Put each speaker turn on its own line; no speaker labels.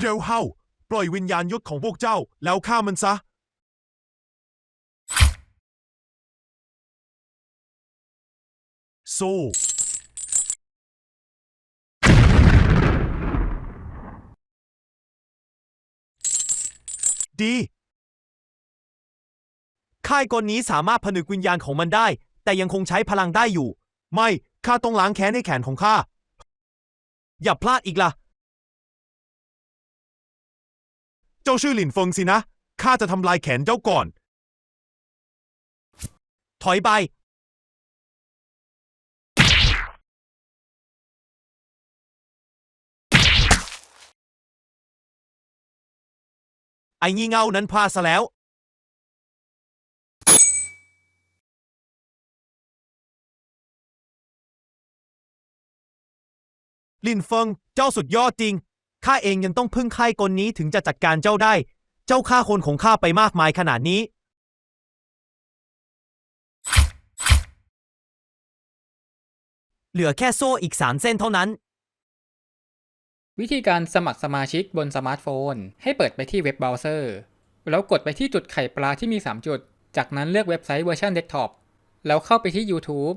เร็วเข้าปล่อยวิญญาณยุทธของพวกเจ้า แล้วฆ่ามันซะ สู้ ดีค่ายกลนี้สามารถผนึกวิญญาณของมันได้ แต่ยังคงใช้พลังได้อยู่ ไม่ ข้าต้องล้างแค้นให้แขนของข้า อย่าพลาดอีกล่ะ จ้าชื่อหลินเฟิงสินะ ข้าจะทำลายแขนเจ้าก่อน ถอยไป ไอ้งี่เง่านั้นพลาดซะแล้ว ลินเฟิง เจ้าสุดยอดจริง ข้าเองยังต้องพึ่งค่ายกลนี้ถึงจะจัดการเจ้าได้ เจ้าฆ่าคนของข้าไปมากมายขนาดนี้ เหลือแค่โซ่อีกสามเส้นเท่านั้น
วิธีการสมัครสมาชิกบนสมาร์ทโฟน ให้เปิดไปที่เว็บเบราว์เซอร์ แล้วกดไปที่จุดไข่ปลาที่มี 3 จุด จากนั้นเลือกเว็บไซต์เวอร์ชันเดสก์ท็อป แล้วเข้าไปที่ YouTube